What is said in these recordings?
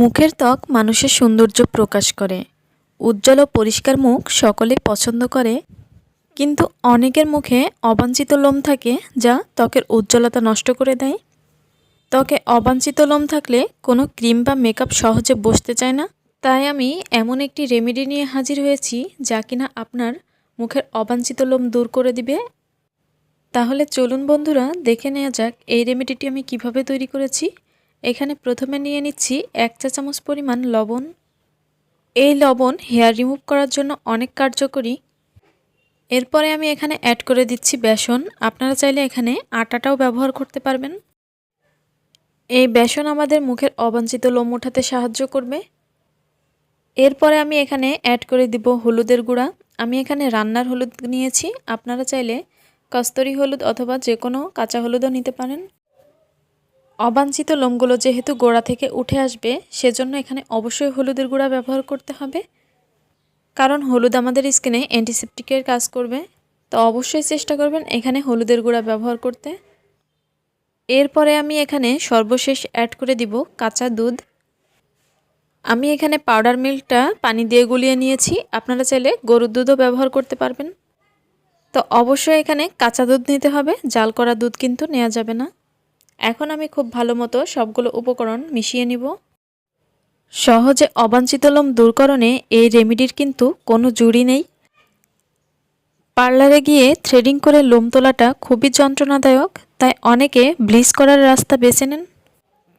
মুখের ত্বক মানুষের সৌন্দর্য প্রকাশ করে। উজ্জ্বল ও পরিষ্কার মুখ সকলেই পছন্দ করে, কিন্তু অনেকের মুখে অবাঞ্ছিত লোম থাকে যা ত্বকের উজ্জ্বলতা নষ্ট করে দেয়। ত্বকে অবাঞ্ছিত লোম থাকলে কোনো ক্রিম বা মেকআপ সহজে বসতে চায় না। তাই আমি এমন একটি রেমেডি নিয়ে হাজির হয়েছি যা কিনা আপনার মুখের অবাঞ্ছিত লোম দূর করে দিবে। তাহলে চলুন বন্ধুরা, দেখে নেওয়া যাক এই রেমেডিটি আমি কীভাবে তৈরি করেছি। এখানে প্রথমে নিয়ে নিচ্ছি এক চা চামচ পরিমাণ লবণ। এই লবণ হেয়ার রিমুভ করার জন্য অনেক কার্যকরী। এরপরে আমি এখানে অ্যাড করে দিচ্ছি বেসন। আপনারা চাইলে এখানে আটাটাও ব্যবহার করতে পারবেন। এই বেসন আমাদের মুখের অবাঞ্ছিত লোম ওঠাতে সাহায্য করবে। এরপরে আমি এখানে অ্যাড করে দিব হলুদের গুঁড়া। আমি এখানে রান্নার হলুদ নিয়েছি। আপনারা চাইলে কস্তরি হলুদ অথবা যে কোনো কাঁচা হলুদও নিতে পারেন। অবাঞ্ছিত লোমগুলো যেহেতু গোড়া থেকে উঠে আসবে, সেজন্য এখানে অবশ্যই হলুদের গুঁড়া ব্যবহার করতে হবে। কারণ হলুদ আমাদের স্কিনে অ্যান্টিসেপটিকের কাজ করবে, তো অবশ্যই চেষ্টা করবেন এখানে হলুদের গুঁড়া ব্যবহার করতে। এরপরে আমি এখানে সর্বশেষ অ্যাড করে দিব কাঁচা দুধ। আমি এখানে পাউডার মিল্কটা পানি দিয়ে গুলিয়ে নিয়েছি, আপনারা চাইলে গরুর দুধও ব্যবহার করতে পারবেন। তো অবশ্যই এখানে কাঁচা দুধ নিতে হবে, জাল করা দুধ কিন্তু নেওয়া যাবে না। এখন আমি খুব ভালো মতো সবগুলো উপকরণ মিশিয়ে নিব। সহজে অবাঞ্ছিত লোম দূরকরণে এই রেমিডির কিন্তু কোনো জুড়ি নেই। পার্লারে গিয়ে থ্রেডিং করে লোম তোলাটা খুবই যন্ত্রণাদায়ক, তাই অনেকে ব্লিচ করার রাস্তা বেছে নেন।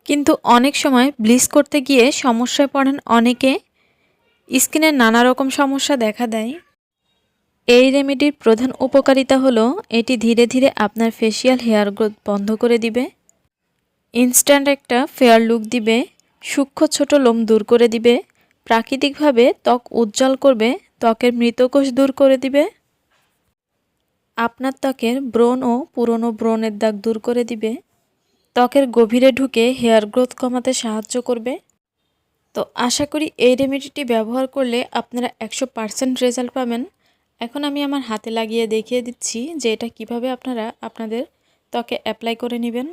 কিন্তু অনেক সময় ব্লিচ করতে গিয়ে সমস্যায় পড়েন অনেকে। স্কিনের নানা রকম সমস্যা দেখা দেয়। এই রেমেডির প্রধান উপকারিতা হলো, এটি ধীরে ধীরে আপনার ফেসিয়াল হেয়ার গ্রোথ বন্ধ করে দিবে। ইনস্ট্যান্ট একটা ফেয়ার লুক দিবে, সূক্ষ্ম ছোট লোম দূর করে দিবে, প্রাকৃতিকভাবে ত্বক উজ্জ্বল করবে, ত্বকের মৃতকোষ দূর করে দিবে। আপনার ত্বকের ব্রণ ও পুরনো ব্রণের দাগ দূর করে দিবে। ত্বকের গভীরে ঢুকে হেয়ার গ্রোথ কমাতে সাহায্য করবে। তো আশা করি এই রেমেডিটি ব্যবহার করলে আপনারা একশো পারসেন্ট রেজাল্ট পাবেন। এখন আমি আমার হাতে লাগিয়ে দেখিয়ে দিচ্ছি যে এটা কীভাবে আপনারা আপনাদের ত্বকে অ্যাপ্লাই করে নেবেন।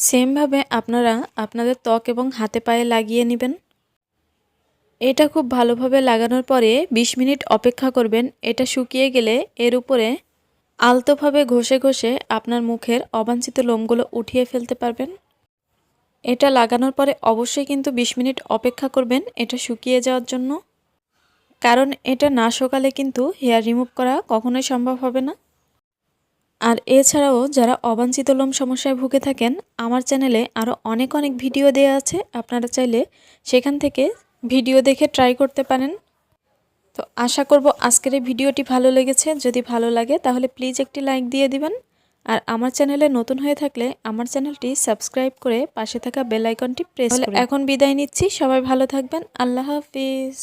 সেমভাবে আপনারা আপনাদের ত্বক এবং হাতে পায়ে লাগিয়ে নেবেন। এটা খুব ভালোভাবে লাগানোর পরে ২০ মিনিট অপেক্ষা করবেন। এটা শুকিয়ে গেলে এর উপরে আলতোভাবে ঘষে ঘষে আপনার মুখের অবাঞ্ছিত লোমগুলো উঠিয়ে ফেলতে পারবেন। এটা লাগানোর পরে অবশ্যই কিন্তু ২০ মিনিট অপেক্ষা করবেন এটা শুকিয়ে যাওয়ার জন্য। কারণ এটা না সকালে কিন্তু হেয়ার রিমুভ করা কখনোই সম্ভব হবে না। আর এছাড়াও যারা অবাঞ্ছিত লোম সমস্যায় ভুগে থাকেন আমার চ্যানেলে আরও অনেক অনেক ভিডিও দেওয়া আছে। আপনারা চাইলে সেখান থেকে ভিডিও দেখে ট্রাই করতে পারেন। তো আশা করব আজকের এই ভিডিওটি ভালো লেগেছে। যদি ভালো লাগে তাহলে প্লিজ একটি লাইক দিয়ে দিবেন। আর আমার চ্যানেলে নতুন হয়ে থাকলে আমার চ্যানেলটি সাবস্ক্রাইব করে পাশে থাকা বেল আইকনটি প্রেস করে এখন বিদায় নিচ্ছি। সবাই ভালো থাকবেন। আল্লাহ হাফিজ।